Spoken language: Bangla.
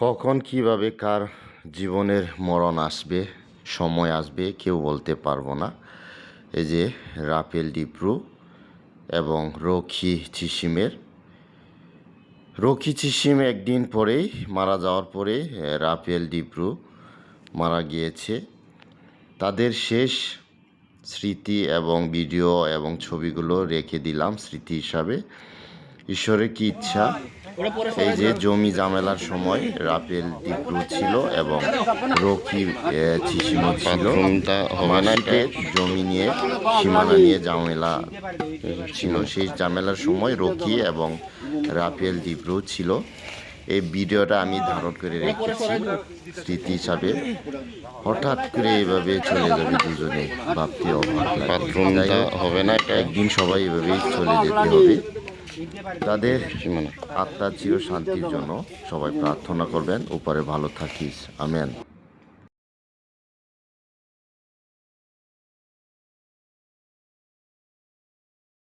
কখন কীভাবে কার জীবনের মরণ আসবে, সময় আসবে, কেউ বলতে পারব না। এই যে রাফেল ডিপ্রু এবং রক্ষী চিসিমের রক্ষী চিসিম একদিন পরেই মারা যাওয়ার পরে রাফেল ডিপ্রু মারা গিয়েছে। তাদের শেষ স্মৃতি এবং ভিডিও এবং ছবিগুলো রেখে দিলাম স্মৃতি হিসাবে। ঈশ্বরের কি ইচ্ছা? এই যে জমি জামেলার সময় রাফেল ডিপ্রু ছিল এবং রকি চিসিমো ছিল। মানসিকের জমি নিয়ে সীমানা নিয়ে জামেলা ছিল। সেই জামেলার সময় রকি এবং রাফেল ডিপ্রু ছিল। এই ভিডিওটা আমি ধারণ করে রেখেছি স্মৃতি হিসাবে। হঠাৎ করে এভাবে চলে যাবে দুজনে ভাবতে অবাক হবে না এটা। একদিন সবাই এভাবেই চলে যেতে হবে। তাদের আত্মার চির শান্তির জন্য সবাই প্রার্থনা করবেন উপরে ভালো থাকিস আমেন।